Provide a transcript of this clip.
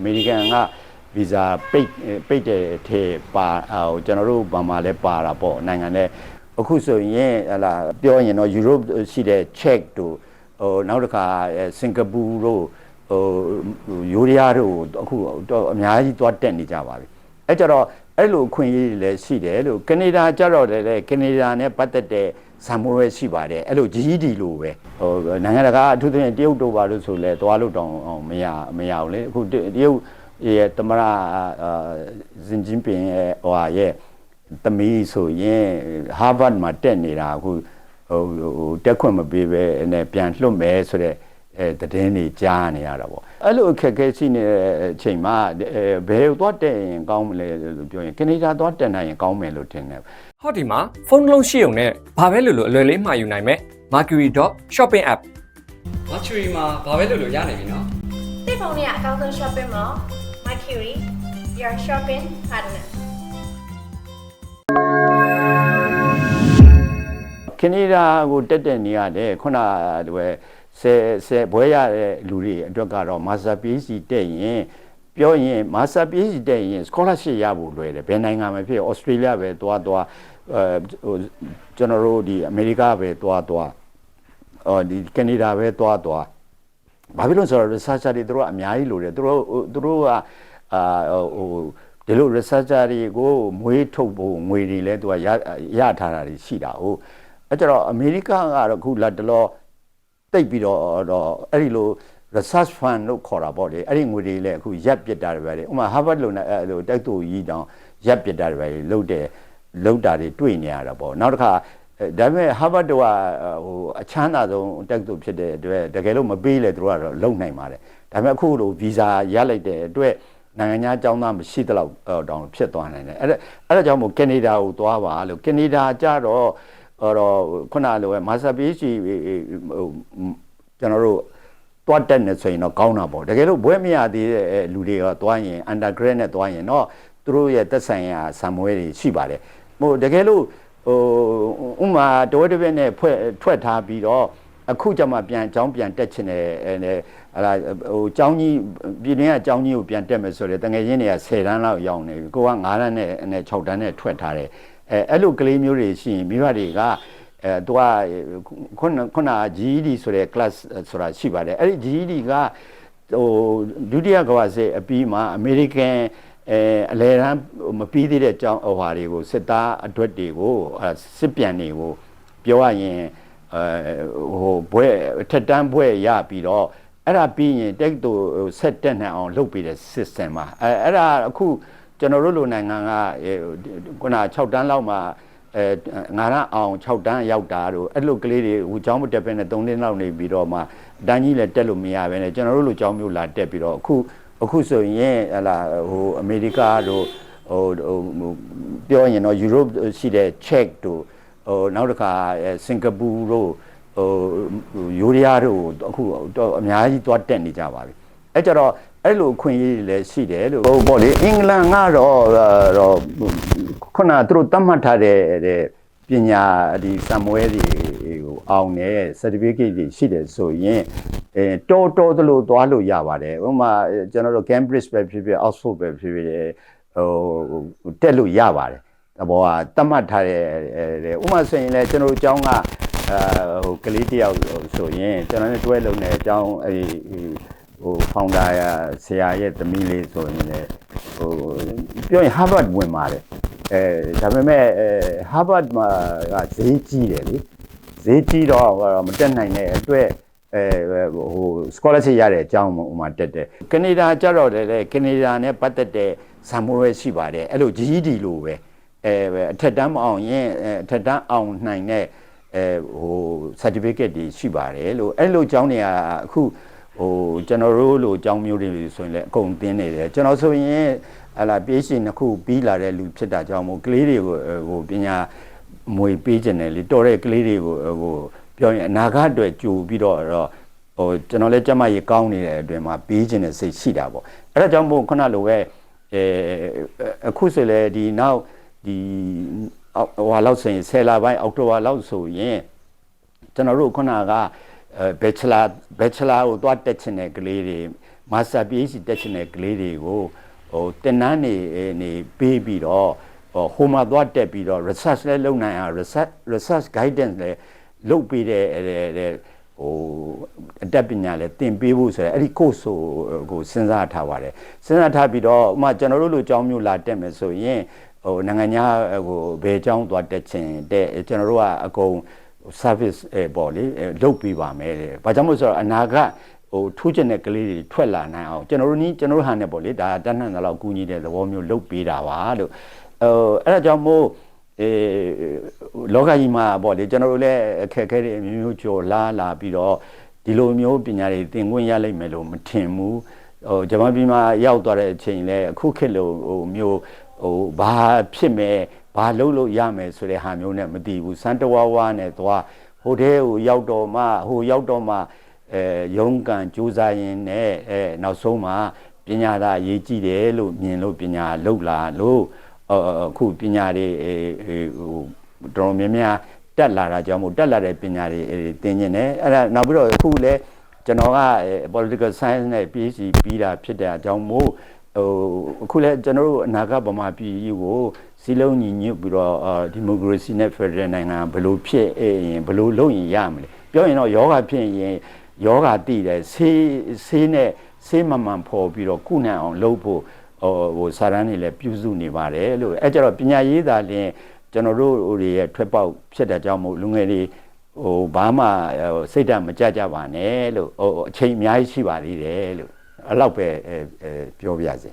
အမေရိကန်ကဗီဇာပိတ်ပိတ်တဲ့ထဲပါဟိုကျွန်တော်တို့ဘာမှလဲပါတာပေါ့နိုင်ငံနဲ့အခုဆိုရင်ဟလာပြောရင်တော့ Europe ရှိတဲ့ Czech တို့ဟိုနောက်တစ်ခါစင်ကာပူတို့ဟိုယူရီးယားတို့အခုတော့အများကြီးသွားတက်နေကြပါပြီအဲကြတော့အဲ့လိုအခွင့်အရေးတွေလည်းရှိတယ်လို့ကနေဒါကြတော့လည်းကနေဒါနဲ့ပတ်သက်တဲ့ ဇာမွေးရှိပါတယ်အဲ့လို GED လို့ပဲဟိုနိုင်ငံတကာအထူးသဖြင့်တရုတ်တို့ပါလို့ဆိုလဲသွားလို့တောင်မရမရဘူးလေအခုတရုတ်ရဲ့တမရအာဇင်ဂျင်ပင်ရဲ့ဟိုဟာရဲ့တမီးဆိုရင်ဟာဗတ်မှာတက်နေတာအခုဟိုဟိုတက်ခွင့်မပေးပဲနဲ့ပြန်လွတ်မယ်ဆိုတဲ့ အဲတည်င်းတွေကြားနေရတာပေါ့အဲ့လိုအခက်အခဲရှိနေတဲ့အချိန်မှာဘယ်သွားတက်ရင်ကောင်းမလဲလို့ပြောရင်ကနေဒါသွားတက်နိုင်ရင်ကောင်းမယ်လို့ထင်တယ်ဟောဒီမှာဖုန်းတစ်လုံးရှိုံနဲ့ဘာပဲလို့လို့အလွယ်လေးမှာယူနိုင်မယ် Mercury.shopping app Mercury မှာဘာပဲလို့လို့ရနိုင်ပြီနော်တိတ်ဖုန်းနဲ့အကောင်းဆုံး shopping mall Mercury your shopping partner ကနေဒါကိုတက်တဲ့နေရတယ်ခုနကပဲ ဆယ်ဆယ်ဘွဲရတဲ့လူတွေအတွက်ကတော့ master PhD တက်ရင်ပြောရင် master PhD တက်ရင် scholarship ရဖို့လွယ်တယ်ဘယ်နိုင်ငံမှာဖြစ် Australia ပဲသွားသွားအဲဟိုကျွန်တော်တို့ဒီအမေရိကပဲသွားသွားအော်ဒီကနေဒါပဲသွားသွားဘာဖြစ်လို့ဆိုတော့ researcher တွေတို့ကအများကြီးလိုတယ်သူတို့သူတို့ကအာဟိုဒီလို researcher တွေကိုမွေးထုတ်ဖို့ငွေတွေလဲသူကရရထားတာတွေရှိတာဟုတ်အဲကြတော့အမေရိကကတော့အခုလက်တလော တိတ်ပြီးတော့တော့အဲ့ဒီလို research fund လို့ခေါ်တာပေါ့လေအဲ့ဒီငွေတွေလည်းအခုရပ်ပစ်တာတွေပဲလေဥပမာ Harvard လို့နဲ့အဲ့လိုတိုက်သူကြီးတောင်ရပ်ပစ်တာတွေပဲလုတ်တယ်လုတ်တာတွေတွေ့နေရတာပေါ့နောက်တစ်ခါဒါပေမဲ့ Harvard တို့ကဟိုအချမ်းသာဆုံးတက်သူဖြစ်တဲ့အတွက်တကယ်လို့မပေးလေသူတို့ကတော့လုံနိုင်ပါတယ်ဒါပေမဲ့အခုလိုဗီဇာရလိုက်တဲ့အတွက်နိုင်ငံခြားအကြောင်းသားမရှိတဲ့လောက်တောင်ဖြစ်သွားနိုင်တယ်အဲ့ဒါအဲ့ဒါကြောင့်မို့ကနေဒါကိုသွားပါလို့ကနေဒါကြတော့ဟော တော့ခုနလိုပဲမာစတာ PhD ဟိုကျွန်တော်တို့တွတ်တက်နေဆိုရင်တော့ကောင်းတာပေါ့တကယ်လို့ဘွဲမရသေးတဲ့လူတွေကသွားရင် undergrad နဲ့သွားရင်တော့သူတို့ရဲ့သက်ဆိုင်ရာဆံမွဲတွေရှိပါတယ်ဟိုတကယ်လို့ဟိုဥမာတောတပည့်နဲ့ဖွဲ့ထွက်ထားပြီးတော့အခုကျမှပြန်အကြောင်းပြန်တက်ချင်တယ်အဲဟလာဟိုအကြောင်းကြီးပြည်တွင်းကအကြောင်းကြီးကိုပြန်တက်မယ်ဆိုတော့တငယ်ချင်းတွေက10တန်းလောက်ရောက်နေပြီကိုက9တန်းနဲ့နဲ့6တန်းနဲ့ထွက်ထားတယ် အဲအဲ့လိုကလေးမျိုးတွေရှိရင်မိဘတွေကအဲသူကခုနခုန GED ဆိုတဲ့ class ဆိုတာရှိပါတယ်အဲ့ဒီ GED ကဟိုဒုတိယကမ္ဘာစစ်အပြီးမှာအမေရိကန်အဲအလဲတန်းမပြီးသေးတဲ့အကြောင်းအဟွာတွေကိုစစ်သားအတွက်တွေကိုစစ်ပြန်တွေကိုပြောရရင်အဲဟိုဘွဲထက်တန်းဘွဲရပြီးတော့အဲ့ဒါပြီးရင်တက်တူဆက်တက်နိုင်အောင်လုပ်ပေးတဲ့ system ပါအဲအဲ့ဒါအခု ကျွန်တော်တို့လူနိုင်ငံကခုန6တန်းလောက်မှာအဲငါရအောင်6တန်းရောက်တာတို့အဲ့လိုကလေးတွေဟိုကျောင်းမတက်ဘဲနဲ့3နှစ်လောက်နေပြီးတော့မှအတန်းကြီးလည်းတက်လို့မရဘဲနဲ့ကျွန်တော်တို့လူကျောင်းမျိုးလာတက်ပြီးတော့အခုအခုဆိုရင်ဟလာဟိုအမေရိကတို့ဟိုဟိုပြောရင်တော့ Europe ရှိတဲ့ Czech တို့ဟိုနောက်တစ်ခါစင်ကာပူတို့ဟိုယူရီးယားတို့အခုတော့အများကြီးသွားတက်နေကြပါပြီအဲ့ကြတော့ အဲ့လိုအခွင့်အရေးတွေလည်းရှိတယ်လို့ဟိုပေါ့လေအင်္ဂလန်ကတော့တော့ခုနသူတို့တတ်မှတ်ထားတဲ့ပညာဒီစံမွဲတွေကိုအောင်တဲ့ certificate တွေရှိတယ်ဆိုရင်အဲတော်တော်သလိုသွားလို့ရပါတယ်ဥပမာကျွန်တော်တို့ Cambridge ပဲဖြစ်ဖြစ် Oxford ပဲဖြစ်ဖြစ်ဟိုတက်လို့ရပါတယ်တဘောကတတ်မှတ်ထားတဲ့ဥပမာဆိုရင်လည်းကျွန်တော်တို့အကြောင်းကအဲဟိုကလေးတယောက်ဆိုရင်ကျွန်တော်နဲ့တွဲလုံတဲ့အကြောင်းအဲ ဟို founder ရဆရာရဲ့သမီးလေးဆိုရင်လည်းဟိုပြောရင် Harvard ဝင်ပါတယ်အဲဒါပေမဲ့အဲ Harvard မှာကဈေးကြီးတယ်လေဈေးကြီးတော့မတက်နိုင်တဲ့အတွက်အဲဟို scholarship ရတဲ့အကြောင်းဥမာတက်တယ်ကနေဒါကြတော့လည်းကနေဒါနဲ့ပတ်သက်တဲ့ဇာမွေးရှိပါတယ်အဲ့လို GED လို့ပဲအဲအထက်တန်းမအောင်ရင်အထက်တန်းအောင်နိုင်တဲ့အဲဟို certificate တွေရှိပါတယ်လို့အဲ့လိုအကြောင်းတွေကအခု ဟိုကျွန်တော်တို့လိုအကြောင်းမျိုးတွေဆိုရင်လည်းအကုန်သင်နေတယ်ကျွန်တော်ဆိုရင်ဟလာ PhD နှစ်ခုပြီးလာတဲ့လူဖြစ်တာကြောင့်မို့ကလေးတွေကိုဟိုပညာမွေပေးခြင်းတယ်လေတော်တဲ့ကလေးတွေကိုဟိုပြောရင်အနာဂတ်အတွက်ကြိုပြီးတော့တော့ဟိုကျွန်တော်လည်းကြက်မကြီးကောင်းနေတဲ့အတွင်မှာပေးခြင်းတဲ့စိတ်ရှိတာပေါ့အဲ့ဒါကြောင့်မို့ခုနလိုပဲအဲအခုဆိုလေဒီနောက်ဒီဟိုဟာလောက်ဆိုရင်ဆယ်လပိုင်းအောက်တိုဘာလောက်ဆိုရင်ကျွန်တော်တို့ခုနက ဘက်ချလာဘက်ချလာကိုသွားတက်ချင်တဲ့ကလေးတွေမာစတာ PhD တက်ချင်တဲ့ကလေးတွေကိုဟိုတင်နန်းနေနေပေးပြီးတော့ဟိုဟိုမှာသွားတက်ပြီးတော့ research လည်းလုပ်နိုင်အောင် research research guidance လည်းလုပ်ပေးတဲ့တဲ့ဟိုအတတ်ပညာလည်းသင်ပေးဖို့ဆိုရယ်အဲ့ဒီ course ကိုကိုစဉ်းစားထားပါတယ်စဉ်းစားထားပြီးတော့ဥပမာကျွန်တော်တို့လိုအကြောင်းမျိုးလာတက်မယ်ဆိုရင်ဟိုနိုင်ငံခြားဟိုဘယ်အကြောင်းသွားတက်ချင်တဲ့ကျွန်တော်တို့ကအကုန် service အဲပေါ့လေအဲလုပ်ပေးပါမယ်တဲ့။ဘာကြောင့်မို့ဆိုတော့အနာကဟိုထူးချင်တဲ့ကလေးတွေထွက်လာနိုင်အောင်ကျွန်တော်တို့နီးကျွန်တော်တို့ဟာနဲ့ပေါ့လေဒါတန်းနှံ့တဲ့လောက်ကူညီတဲ့သဘောမျိုးလုပ်ပေးတာပါလို့အဲအဲ့ဒါကြောင့်မို့အဲလောကကြီးမှာပေါ့လေကျွန်တော်တို့လည်းအခက်အခဲတွေအမျိုးမျိုးကြော်လာလာပြီးတော့ဒီလိုမျိုးပညာတွေသင်ခွင့်ရလိမ့်မယ်လို့မထင်ဘူးဟိုဂျမန်ပြည်မှာရောက်သွားတဲ့အချိန်လဲအခုခေတ်လိုဟိုမျိုး ဟိုဘာဖြစ်မယ်ဘာလုပ်လို့ရမယ်ဆိုတဲ့ဟာမျိုးနဲ့မတည်ဘူးစမ်းတဝါဝါနဲ့သွားဟိုတဲကိုရောက်တော့မှဟိုရောက်တော့မှအဲရုံးကန်ကြိုးစားရင်နဲ့အဲနောက်ဆုံးမှပညာသာအရေးကြီးတယ်လို့မြင်လို့ပညာလောက်လာလို့အခုပညာတွေဟိုတော်များများတက်လာတာကြောင့်မို့တက်လာတဲ့ပညာတွေသင်ကျင်တယ်အဲ့ဒါနောက်ပြီးတော့အခုလည်းကျွန်တော်က political science နဲ့ PhD ပြီးတာဖြစ်တဲ့အကြောင်းမို့ ဟိုအခုလည်းကျွန်တော်တို့အနာဂတ်ဗမာပြည်ကြီးကိုစီလုံးညီညွတ်ပြီးတော့ဒီမိုကရေစီနဲ့ဖက်ဒရယ်နိုင်ငံဘယ်လိုဖြစ်ရင်ဘယ်လိုလုပ်ရင်ရမလဲပြောရင်တော့ယောဂဖြစ်ရင်ယောဂတည်တယ်ဆေးဆေးနဲ့ဆေးမမှန်ဖော်ပြီးတော့ကုနိုင်အောင်လုပ်ဖို့ဟိုဟိုစာရန်တွေလည်းပြုစုနေပါတယ်လို့အဲကြတော့ပညာရေးသာလျှင်ကျွန်တော်တို့တွေရဲ့ထွက်ပေါက်ဖြစ်တဲ့ကြောင့်မို့လူငယ်တွေဟိုဘာမှစိတ်ဓာတ်မကြကြပါနဲ့လို့ဟိုအချိန်အများကြီးရှိပါသေးတယ်လို့ အဲ့လောက်ပဲပြောပြစေ